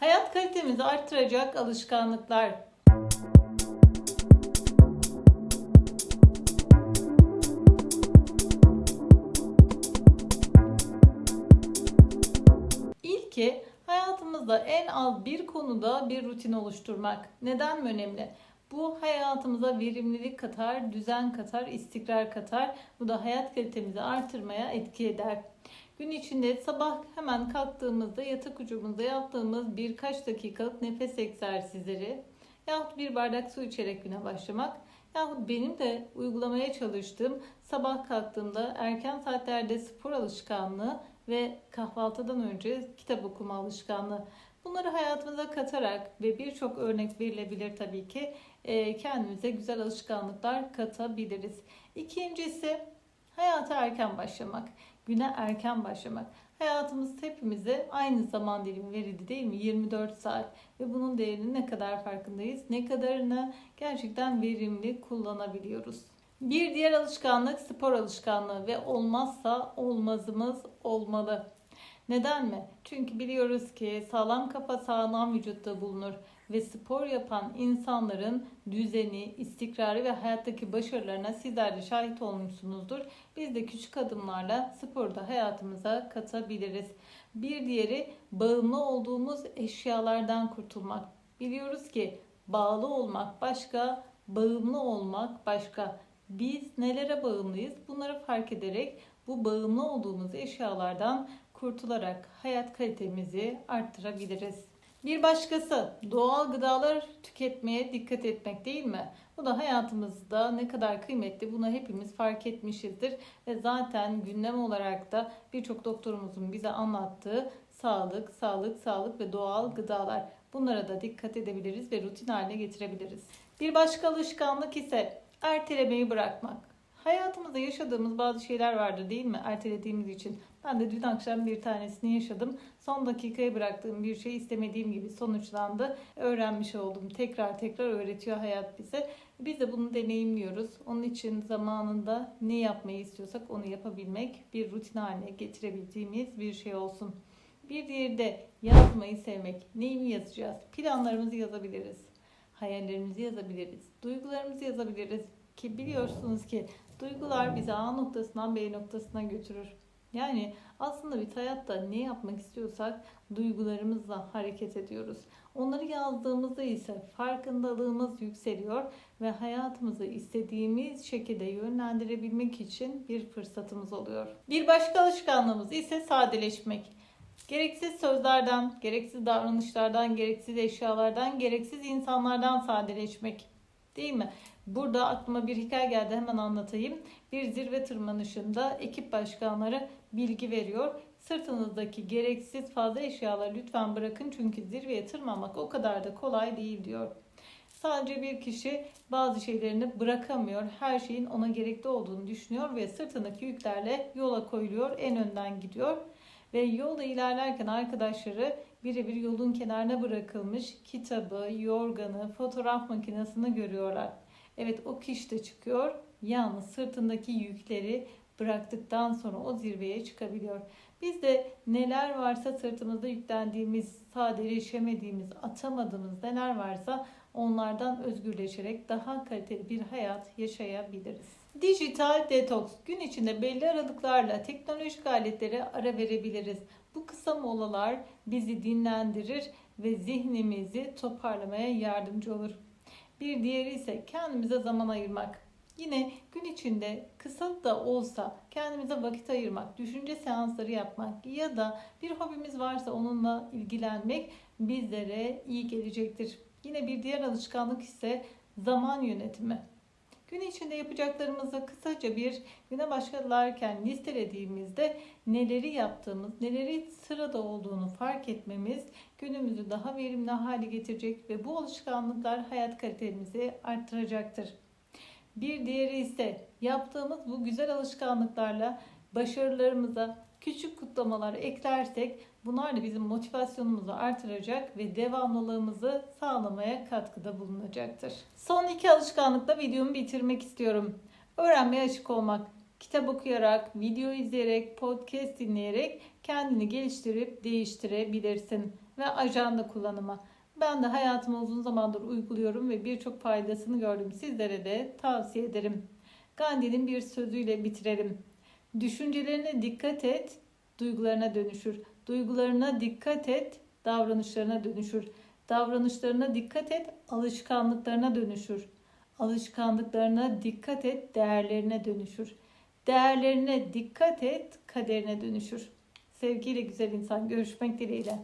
Hayat kalitemizi arttıracak alışkanlıklar. İlki hayatımızda en az bir konuda bir rutin oluşturmak. Neden mi önemli? Bu hayatımıza verimlilik katar, düzen katar, istikrar katar. Bu da hayat kalitemizi artırmaya etki eder. Gün içinde sabah hemen kalktığımızda yatak ucumuzda yaptığımız birkaç dakikalık nefes egzersizleri yahut bir bardak su içerek güne başlamak yahut benim de uygulamaya çalıştığım sabah kalktığımda erken saatlerde spor alışkanlığı ve kahvaltıdan önce kitap okuma alışkanlığı. Bunları hayatımıza katarak ve birçok örnek verilebilir tabii ki kendimize güzel alışkanlıklar katabiliriz. İkincisi hayata erken başlamak, güne erken başlamak. Hayatımız hepimize aynı zaman dilimi verildi değil mi? 24 saat ve bunun değerini ne kadar farkındayız? Ne kadarını gerçekten verimli kullanabiliyoruz? Bir diğer alışkanlık spor alışkanlığı ve olmazsa olmazımız olmalı. Neden mi? Çünkü biliyoruz ki sağlam kafa sağlam vücutta bulunur ve spor yapan insanların düzeni, istikrarı ve hayattaki başarılarına sizler de şahit olmuşsunuzdur. Biz de küçük adımlarla sporu da hayatımıza katabiliriz. Bir diğeri bağımlı olduğumuz eşyalardan kurtulmak. Biliyoruz ki bağlı olmak başka, bağımlı olmak başka. Biz nelere bağımlıyız? Bunları fark ederek bu bağımlı olduğumuz eşyalardan kurtularak hayat kalitemizi arttırabiliriz. Bir başkası doğal gıdalar tüketmeye dikkat etmek değil mi? Bu da hayatımızda ne kadar kıymetli bunu hepimiz fark etmişizdir. Ve zaten gündem olarak da birçok doktorumuzun bize anlattığı sağlık, sağlık, sağlık ve doğal gıdalar. Bunlara da dikkat edebiliriz ve rutin haline getirebiliriz. Bir başka alışkanlık ise ertelemeyi bırakmak. Hayatımızda yaşadığımız bazı şeyler vardır değil mi? Ertelediğimiz için. Ben de dün akşam bir tanesini yaşadım. Son dakikaya bıraktığım bir şey istemediğim gibi sonuçlandı. Öğrenmiş oldum. Tekrar tekrar öğretiyor hayat bize. Biz de bunu deneyimliyoruz. Onun için zamanında ne yapmayı istiyorsak onu yapabilmek bir rutin haline getirebildiğimiz bir şey olsun. Bir diğeri de yazmayı sevmek. Neyi yazacağız? Planlarımızı yazabiliriz. Hayallerimizi yazabiliriz. Duygularımızı yazabiliriz. Ki biliyorsunuz ki duygular bizi A noktasından B noktasına götürür. Yani aslında bir hayatta ne yapmak istiyorsak duygularımızla hareket ediyoruz. Onları yazdığımızda ise farkındalığımız yükseliyor ve hayatımızı istediğimiz şekilde yönlendirebilmek için bir fırsatımız oluyor. Bir başka alışkanlığımız ise sadeleşmek. Gereksiz sözlerden, gereksiz davranışlardan, gereksiz eşyalardan, gereksiz insanlardan sadeleşmek. Değil mi? Burada aklıma bir hikaye geldi hemen anlatayım. Bir zirve tırmanışında ekip başkanları bilgi veriyor. Sırtınızdaki gereksiz fazla eşyaları lütfen bırakın çünkü zirveye tırmanmak o kadar da kolay değil diyor. Sadece bir kişi bazı şeylerini bırakamıyor. Her şeyin ona gerekli olduğunu düşünüyor ve sırtındaki yüklerle yola koyuluyor. En önden gidiyor. Ve yolda ilerlerken arkadaşları birebir yolun kenarına bırakılmış kitabı, yorganı, fotoğraf makinesini görüyorlar. Evet o kişi de çıkıyor. Yalnız sırtındaki yükleri bıraktıktan sonra o zirveye çıkabiliyor. Biz de neler varsa sırtımızda yüklendiğimiz, sadeleşemediğimiz, atamadığımız neler varsa onlardan özgürleşerek daha kaliteli bir hayat yaşayabiliriz. Dijital detoks. Gün içinde belli aralıklarla teknolojik aletlere ara verebiliriz. Bu kısa molalar bizi dinlendirir ve zihnimizi toparlamaya yardımcı olur. Bir diğeri ise kendimize zaman ayırmak. Yine gün içinde kısa da olsa kendimize vakit ayırmak, düşünce seansları yapmak ya da bir hobimiz varsa onunla ilgilenmek bizlere iyi gelecektir. Yine bir diğer alışkanlık ise zaman yönetimi. Gün içinde yapacaklarımızı kısaca bir güne başlarken listelediğimizde neleri yaptığımız, neleri sırada olduğunu fark etmemiz günümüzü daha verimli hale getirecek ve bu alışkanlıklar hayat kalitemizi arttıracaktır. Bir diğeri ise yaptığımız bu güzel alışkanlıklarla başarılarımıza küçük kutlamalar eklersek bunlar da bizim motivasyonumuzu artıracak ve devamlılığımızı sağlamaya katkıda bulunacaktır. Son iki alışkanlıkla videomu bitirmek istiyorum. Öğrenmeye açık olmak. Kitap okuyarak, video izleyerek, podcast dinleyerek kendini geliştirip değiştirebilirsin. ve ajanda kullanımı. Ben de hayatıma uzun zamandır uyguluyorum ve birçok faydasını gördüm. Sizlere de tavsiye ederim. Gandhi'nin bir sözüyle bitirelim. Düşüncelerine dikkat et, duygularına dönüşür. Duygularına dikkat et, davranışlarına dönüşür. Davranışlarına dikkat et, alışkanlıklarına dönüşür. Alışkanlıklarına dikkat et, değerlerine dönüşür. Değerlerine dikkat et, kaderine dönüşür. Sevgiyle güzel insan görüşmek dileğiyle.